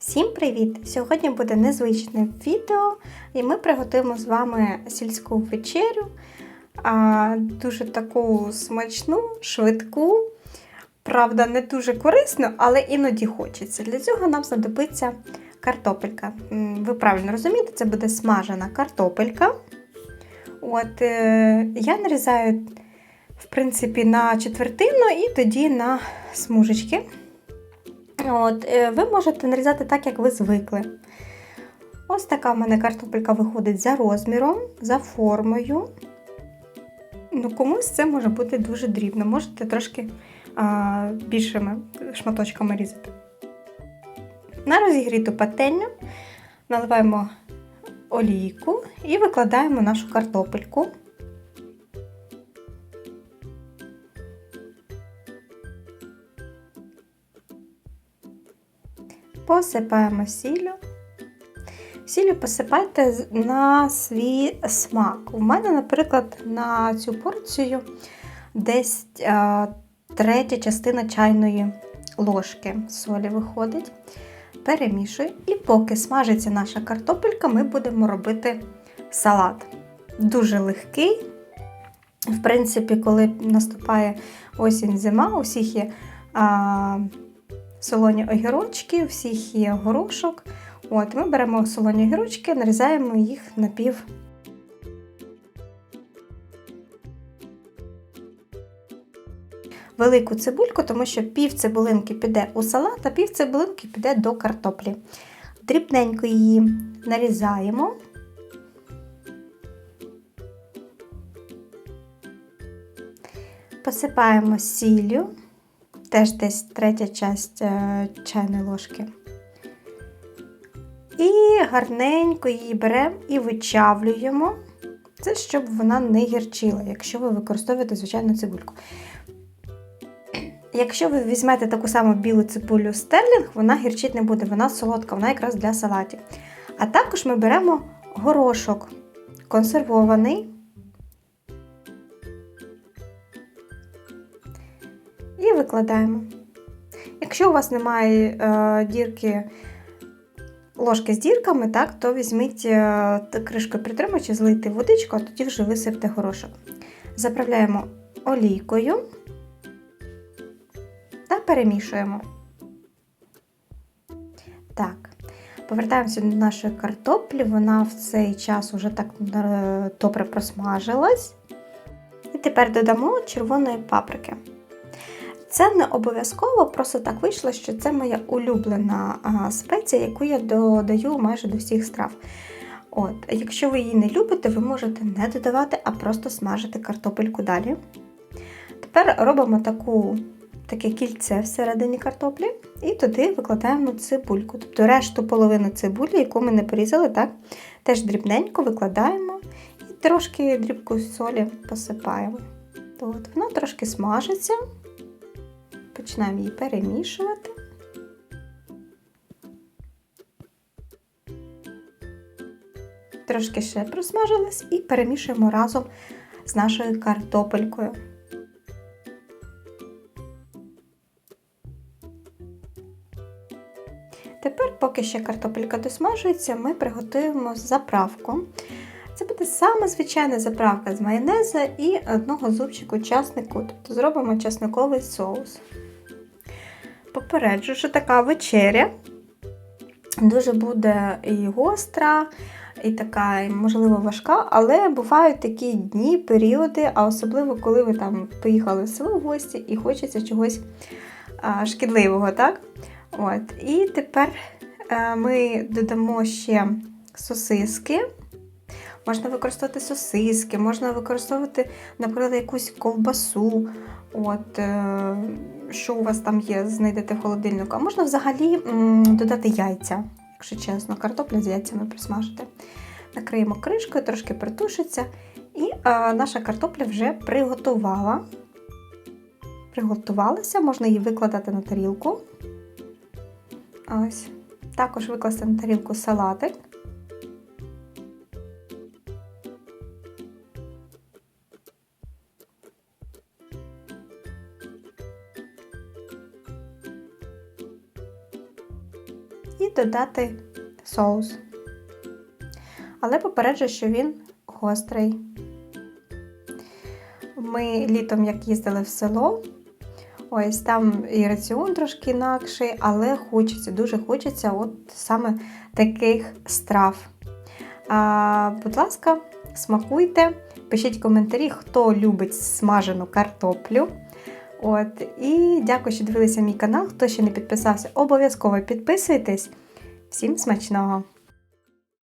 Всім привіт! Сьогодні буде незвичне відео, і ми приготуємо з вами сільську вечерю. А, дуже таку смачну, швидку, правда, не дуже корисну, але іноді хочеться. Для цього нам знадобиться картопелька. Ви правильно розумієте, це буде смажена картопелька. От, е, я нарізаю, в принципі, на четвертину і тоді на смужечки. От, е, ви можете нарізати так, як ви звикли. Ось така в мене картопелька виходить за розміром, за формою. Ну, комусь це може бути дуже дрібно. Можете трошки а, більшими шматочками різати. На розігріту пательню наливаємо олійку і викладаємо нашу картопельку. Посипаємо сіллю. Сіллю посипайте на свій смак. У мене, наприклад, на цю порцію десь а, третя частина чайної ложки солі виходить. Перемішую. І поки смажиться наша картопелька, ми будемо робити салат. Дуже легкий. В принципі, коли наступає осінь зима, у всіх є а, солоні огірочки, у всіх є горошок. От, Ми беремо солоні огірочки, нарізаємо їх на пів. Велику цибульку, тому що пів цибулинки піде у салат, а пів цибулинки піде до картоплі. Дрібненько її нарізаємо. Посипаємо сіллю, теж десь третя часть е, чайної ложки. І гарненько її беремо і вичавлюємо. Це щоб вона не гірчила, якщо ви використовуєте звичайну цибульку. Якщо ви візьмете таку саму білу цибулю стерлінг, вона гірчить не буде, вона солодка, вона якраз для салатів. А також ми беремо горошок консервований. І викладаємо. Якщо у вас немає е, дірки ложки з дірками, так, то візьміть е, кришкою притримачі, злийте водичку, а тоді вже висипте горошок. Заправляємо олійкою та перемішуємо. Так, повертаємося до нашої картоплі. Вона в цей час вже так е, добре просмажилась. І тепер додамо червоної паприки. Це не обов'язково, просто так вийшло, що це моя улюблена спеція, яку я додаю майже до всіх страв. От, Якщо ви її не любите, ви можете не додавати, а просто смажити картопельку далі. Тепер робимо таку, таке кільце всередині картоплі і туди викладаємо цибульку. Тобто решту половину цибулі, яку ми не порізали, так, теж дрібненько викладаємо і трошки дрібку солі посипаємо. От, Вона трошки смажиться. Починаємо її перемішувати. Трошки ще просмажилась і перемішуємо разом з нашою картопелькою. Тепер, поки ще картопелька досмажується, ми приготуємо заправку. Це буде саме звичайна заправка з майонеза і одного зубчику часнику, тобто зробимо часниковий соус. Попереджу, що така вечеря дуже буде і гостра, і така, можливо, важка, але бувають такі дні, періоди, а особливо, коли ви там поїхали в село в гості і хочеться чогось а, шкідливого. так? От. І тепер а, ми додамо ще сосиски. Можна використовувати сосиски, можна використовувати, наприклад, якусь ковбасу. От, е, що у вас там є, знайдете в холодильнику. А можна взагалі додати яйця, якщо чесно, картопля з яйцями присмажити. Накриємо кришкою, трошки притушиться. І е, наша картопля вже приготувала. Приготувалася, можна її викладати на тарілку. Ось. Також викласти на тарілку салатик. І додати соус. Але попереджу, що він гострий. Ми літом, як їздили в село, ось там і раціон трошки інакший, але хочеться, дуже хочеться от саме таких страв. А, будь ласка, смакуйте, пишіть коментарі, хто любить смажену картоплю. От, і дякую, що дивилися мій канал. Хто ще не підписався, обов'язково підписуйтесь. Всім смачного!